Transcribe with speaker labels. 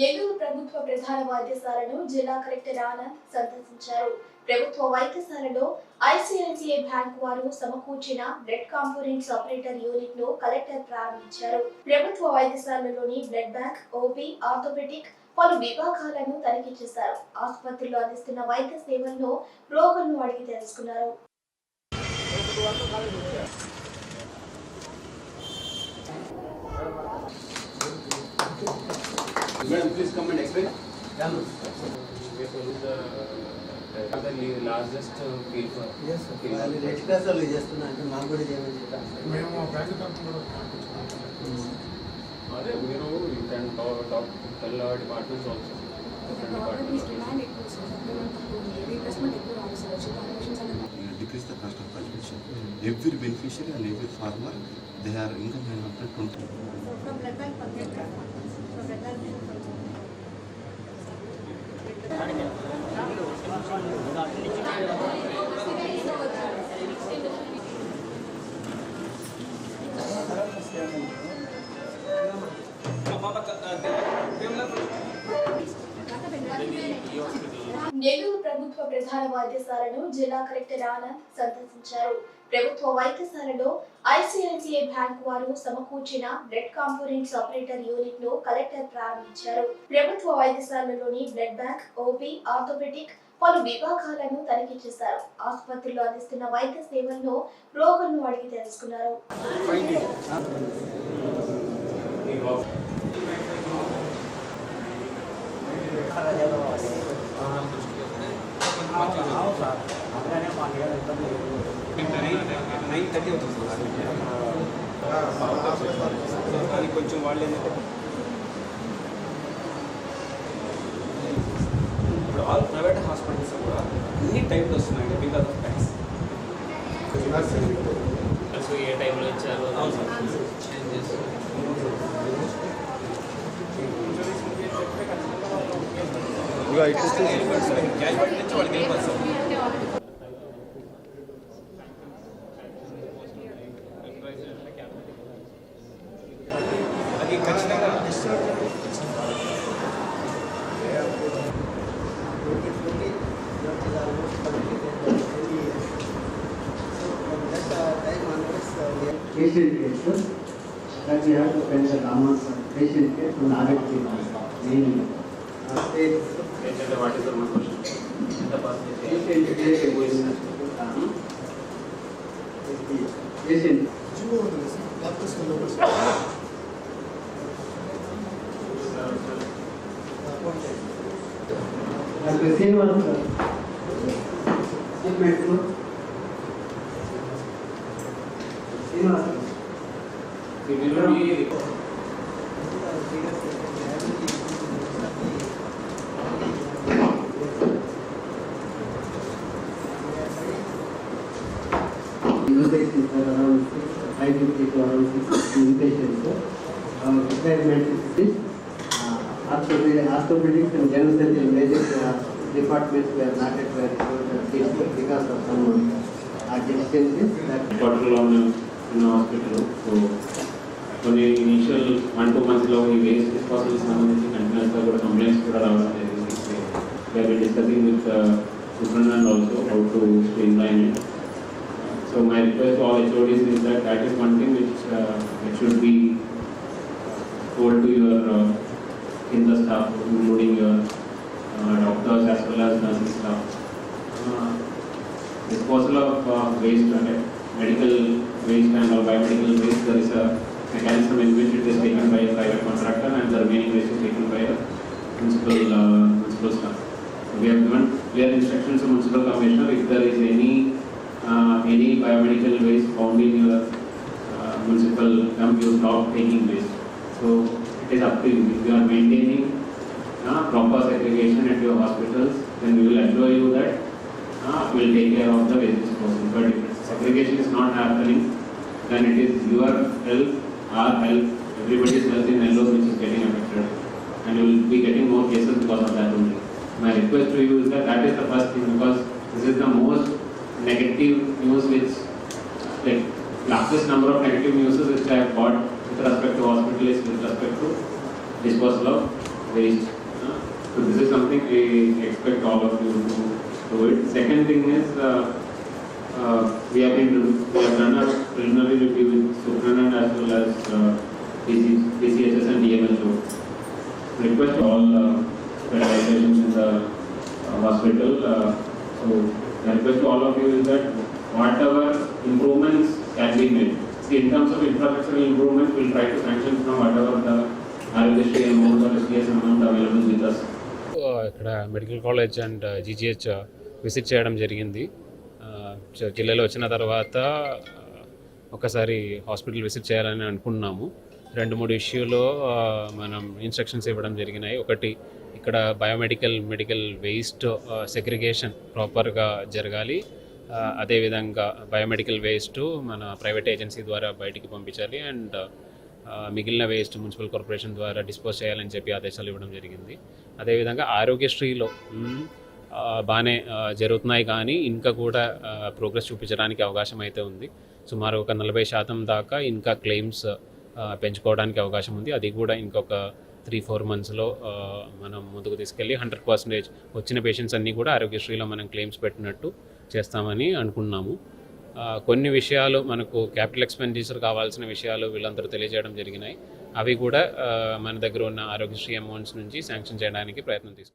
Speaker 1: నెల్లూరు ప్రభుత్వ ప్రధాన వైద్యశాలను జిల్లా కలెక్టర్ ఆనంద్ సందర్శించారు. ప్రభుత్వ వైద్యశాలలో ఐసిఐసిఐ బ్యాంక్ వారు సమకూర్చిన బ్లడ్ కాంపోనెంట్స్ ఆపరేటర్ యూనిట్ను కలెక్టర్ ప్రారంభించారు. ప్రభుత్వ వైద్యశాలలోని బ్లడ్ బ్యాంక్ ఓపీ ఆర్థోపెటిక్ పలు విభాగాలను తనిఖీ చేశారు. ఆసుపత్రిలో అందిస్తున్న వైద్య సేవలను రోగులను అడిగి తెలుసుకున్నారు.
Speaker 2: Madam, please come and explain.
Speaker 3: the largest field for
Speaker 4: Yes, sir. వాళ్ళు రెడ్ క్లాస్ వాళ్ళు చేస్తున్నా అంటే మాకు కూడా చేయమని చెప్పాను
Speaker 5: మేము బ్యాంక్ తరఫున కూడా
Speaker 3: అదే మీరు you can talk talk tell our departments also
Speaker 6: government demand ఎక్కువ సార్ పేమెంట్ తక్కువ ఉంది రీప్లేస్మెంట్ ఎక్కువ రావాలి సార్ వచ్చి కాంట్రిబ్యూషన్స్ అనేది
Speaker 7: uh, decrease the cost of cultivation. Every beneficiary and every farmer, they are income and up to 20.
Speaker 1: ప్రభుత్వ ప్రధాన వైద్యశాలను జిల్లా కలెక్టర్ ఆనంద్ సందర్శించారు. ప్రభుత్వ వైద్యశాలలో ఐసిఐసిఐ బ్యాంక్ వారు సమకూర్చిన బ్లడ్ కాంపోనెంట్స్ ఆపరేటర్ యూనిట్ను కలెక్టర్ ప్రారంభించారు. ప్రభుత్వ వైద్యశాలలోని బ్లడ్ బ్యాంక్ ఓపీ ఆర్థోపెటిక్ పలు విభాగాలను తనిఖీ చేశారు. ఆసుపత్రిలో అందిస్తున్న వైద్య సేవలను రోగులను అడిగి తెలుసుకున్నారు.
Speaker 2: నైన్ థర్టీ అవుతుంది సార్ అది కొంచెం వాళ్ళు ఏంటంటే ఇప్పుడు ఆల్ ప్రైవేట్ హాస్పిటల్స్ కూడా అన్ని టైప్లో వస్తున్నాయండి because of tax
Speaker 3: so a టైంలో ఇచ్చారు
Speaker 2: అవును sir. bronchitis is
Speaker 4: patient case that we have to mention Rama's patient case to
Speaker 3: narrate the name. Eight. Eight
Speaker 4: and what is the root
Speaker 5: question? The first eight. Eight. Eight.
Speaker 4: Who is that? Eight. Eight. Two over the
Speaker 3: list.
Speaker 4: Left is the lowest. Has been seen one, sir. Eight metro. Our requirement is this. Uh, Orthopedic, orthopedics and general surgery major uh, departments were not at very good seats because of some uh, deficiencies that
Speaker 8: క్వార్టర్లో ఉన్న ఉన్న hospital so కొన్ని initial one two మంత్స్లో ఈ waste డిస్పాసిబుల్ సంబంధించి కంటిన్యూస్గా కూడా complaints కూడా రావడం జరిగింది discussing with superintendent also how to streamline it so my request all HODs is that that is one thing which it should be told disposal of uh, waste, medical waste and or biomedical waste, there is a mechanism in which it is taken by a private contractor and the remaining waste is taken by a municipal, uh, municipal staff. We have given clear instructions to municipal commissioner if there is any, uh, any biomedical waste found in your uh, municipal dump, you stop taking waste. So it is up to you. If you are maintaining uh, proper segregation at your hospitals, then we will assure you that uh, will take care of the waste disposal. But if segregation is not happening, then it is your health, our health, everybody's health in Nellore which is getting affected. And you will be getting more cases because of that only. My request to you is that that is the first thing because this is the most negative news which like largest number of negative news which I have got with respect to hospitals, with respect to disposal of
Speaker 9: waste. So this is something we expect all of you to do it. Second thing is, uh, uh, we have been, we have done a preliminary review with Superintendent as well as uh, PC, PCHS and DMHO. Request all uh, specializations in the uh, hospital. Uh, so the request to all of you is that whatever improvements can be made. See, in terms of infrastructural improvements, we'll try to sanction from whatever the RLST amount or STS amount available with us.
Speaker 8: ఇక్కడ medical college and GGH visit చేయడం జరిగింది. జిల్లాలో వచ్చిన తర్వాత ఒకసారి hospital visit చేయాలని అనుకున్నాము. రెండు మూడు ఇష్యూలో మనం ఇన్స్ట్రక్షన్స్ ఇవ్వడం జరిగినాయి. ఒకటి ఇక్కడ బయోమెడికల్ మెడికల్ వేస్ట్ సెగ్రిగేషన్ ప్రాపర్గా జరగాలి. అదేవిధంగా బయోమెడికల్ వేస్ట్ మన ప్రైవేట్ ఏజెన్సీ ద్వారా బయటికి పంపించాలి. అండ్ మిగిలిన వేస్ట్ మున్సిపల్ కార్పొరేషన్ ద్వారా డిస్పోజ్ చేయాలని చెప్పి ఆదేశాలు ఇవ్వడం జరిగింది. అదేవిధంగా ఆరోగ్యశ్రీలో బాగానే జరుగుతున్నాయి కానీ ఇంకా కూడా ప్రోగ్రెస్ చూపించడానికి అవకాశం అయితే ఉంది. సుమారు ఒక నలభై శాతం దాకా ఇంకా క్లెయిమ్స్ పెంచుకోవడానికి అవకాశం ఉంది. అది కూడా ఇంకొక త్రీ ఫోర్ మంత్స్లో మనం ముందుకు తీసుకెళ్ళి హండ్రెడ్ పర్సెంటేజ్ వచ్చిన పేషెంట్స్ అన్నీ కూడా ఆరోగ్యశ్రీలో మనం క్లెయిమ్స్ పెట్టినట్టు చేస్తామని అనుకున్నాము. కొన్ని విషయాలు మనకు క్యాపిటల్ ఎక్స్పెండిచర్ కావాల్సిన విషయాలు వీళ్ళందరూ తెలియజేయడం జరిగినాయి. అవి కూడా మన దగ్గర ఉన్న ఆరోగ్యశ్రీ అమౌంట్స్ నుంచి శాంక్షన్ చేయడానికి ప్రయత్నం తీసుకుంటాం